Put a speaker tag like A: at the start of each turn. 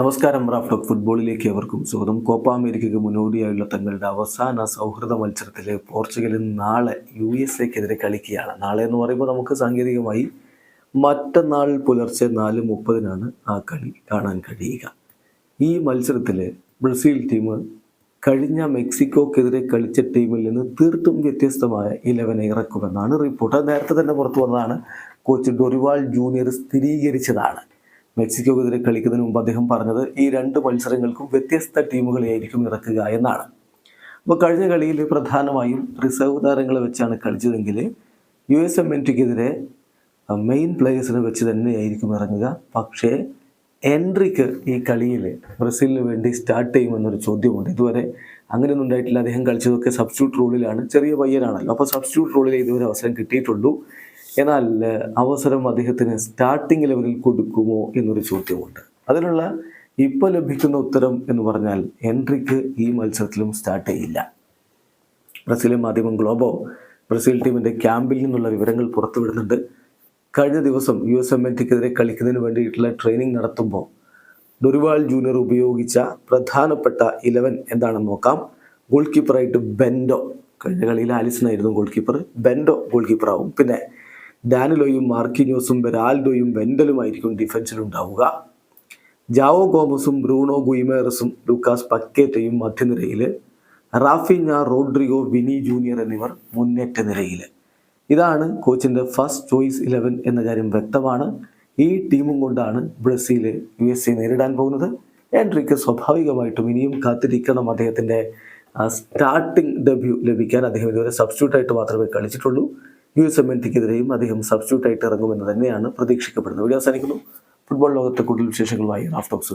A: നമസ്കാരം റാഫ്റ്റോക്ക് ഫുട്ബോളിലേക്ക് അവർക്കും സ്വാഗതം. കോപ്പ അമേരിക്കയ്ക്ക് മുന്നോടിയായുള്ള തങ്ങളുടെ അവസാന സൗഹൃദ മത്സരത്തിൽ പോർച്ചുഗലിൽ നാളെ യു എസ് എക്കെതിരെ കളിക്കുകയാണ്. നാളെ എന്ന് പറയുമ്പോൾ നമുക്ക് സാങ്കേതികമായി മറ്റന്നാൾ പുലർച്ചെ നാല് മുപ്പതിനാണ് ആ കളി കാണാൻ കഴിയുക. ഈ മത്സരത്തിൽ ബ്രസീൽ ടീം കഴിഞ്ഞ മെക്സിക്കോക്കെതിരെ കളിച്ച ടീമിൽ നിന്ന് തീർത്തും വ്യത്യസ്തമായ ഇലവനെ ഇറക്കുമെന്നാണ് റിപ്പോർട്ട് നേരത്തെ തന്നെ പുറത്തു വന്നതാണ്. കോച്ച് ഡൊറിവാൾ ജൂനിയർ സ്ഥിരീകരിച്ചതാണ്. മെക്സിക്കോക്കെതിരെ കളിക്കുന്നതിന് മുമ്പ് അദ്ദേഹം പറഞ്ഞത് ഈ രണ്ട് മത്സരങ്ങൾക്കും വ്യത്യസ്ത ടീമുകളെയായിരിക്കും ഇറക്കുക എന്നാണ്. അപ്പോൾ കഴിഞ്ഞ കളിയിൽ പ്രധാനമായും റിസർവ് താരങ്ങളെ വെച്ചാണ് കളിച്ചതെങ്കിൽ U S M N main പ്ലേയേഴ്സിനെ വെച്ച് തന്നെയായിരിക്കും ഇറങ്ങുക. പക്ഷേ എൻട്രിക്ക് ഈ കളിയിൽ ബ്രസീലിന് വേണ്ടി സ്റ്റാർട്ട് ചെയ്യുമെന്നൊരു ചോദ്യമുണ്ട്. ഇതുവരെ അങ്ങനെയൊന്നും ഉണ്ടായിട്ടില്ല. അദ്ദേഹം കളിച്ചതൊക്കെ സബ്സ്റ്റിറ്റ്യൂട്ട് റോളിലാണ് ചെറിയ പയ്യനാണല്ലോ. അപ്പോൾ സബ്സ്റ്റിറ്റ്യൂട്ട് റോളിൽ ഇതുവരെ അവസരം കിട്ടിയിട്ടുള്ളൂ. എന്നാൽ അവസരം അദ്ദേഹത്തിന് സ്റ്റാർട്ടിംഗ് ലെവലിൽ കൊടുക്കുമോ എന്നൊരു ചോദ്യമുണ്ട്. അതിനുള്ള ഇപ്പോൾ ലഭിക്കുന്ന ഉത്തരം എന്ന് പറഞ്ഞാൽ എൻട്രിക്ക് ഈ മത്സരത്തിലും സ്റ്റാർട്ട് ചെയ്യില്ല. ബ്രസീലിയൻ മാധ്യമം ഗ്ലോബോ ബ്രസീൽ ടീമിന്റെ ക്യാമ്പിൽ നിന്നുള്ള വിവരങ്ങൾ പുറത്തുവിടുന്നുണ്ട്. കഴിഞ്ഞ ദിവസം യു എസ് എം എന്റിക്കെതിരെ കളിക്കുന്നതിന് വേണ്ടിയിട്ടുള്ള ട്രെയിനിങ് നടത്തുമ്പോൾ ഡൊറിവാൾ ജൂനിയർ ഉപയോഗിച്ച പ്രധാനപ്പെട്ട ഇലവൻ എന്താണെന്ന് നോക്കാം. ഗോൾ കീപ്പറായിട്ട് ബെൻഡോ കഴിഞ്ഞ കളിയിൽ ആലിസനായിരുന്നു ഗോൾ കീപ്പർ ബെൻഡോ ഗോൾ കീപ്പറാവും പിന്നെ ഡാനിലോയും മാർക്കിനോസും ബെരാൽഡോയും വെൻഡലുമായിരിക്കും ഡിഫൻസിലുണ്ടാവുക ജാവോ ഗോമസും ബ്രൂണോ ഗുയിമേറസും ലൂക്കാസ് പക്കേറ്റയും മധ്യനിരയിൽ റാഫിഞ്ഞ റോഡ്രിഗോ വിനി ജൂനിയർ എന്നിവർ മുന്നേറ്റ നിരയിൽ ഇതാണ് കോച്ചിന്റെ ഫസ്റ്റ് ചോയ്സ് ഇലവൻ എന്ന കാര്യം വ്യക്തമാണ്. ഈ ടീമും കൊണ്ടാണ് ബ്രസീൽ യു എസ് എ നേരിടാൻ പോകുന്നത്. എൻട്രിക്ക് സ്വാഭാവികമായിട്ടും ഇനിയും കാത്തിരിക്കണം അദ്ദേഹത്തിന്റെ സ്റ്റാർട്ടിംഗ് ഡെബ്യൂ ലഭിക്കാൻ അദ്ദേഹം ഇതുവരെ സബ്സ്റ്റിറ്റ്യൂട്ട് ആയിട്ട് മാത്രമേ കളിച്ചിട്ടുള്ളൂ. യു എസ് എം എൻ ടിക്കെതിരെയും അദ്ദേഹം സബ്സ്റ്റിറ്റ്യൂട്ട് ആയിട്ട് ഇറങ്ങുമെന്ന് തന്നെയാണ് പ്രതീക്ഷിക്കപ്പെടുന്നത്. ഇവിടെ അവസാനിക്കുന്നു. ഫുട്ബോൾ ലോകത്തെ കൂടുതൽ വിശേഷങ്ങളുമായി റാഫ് ടോക്സ്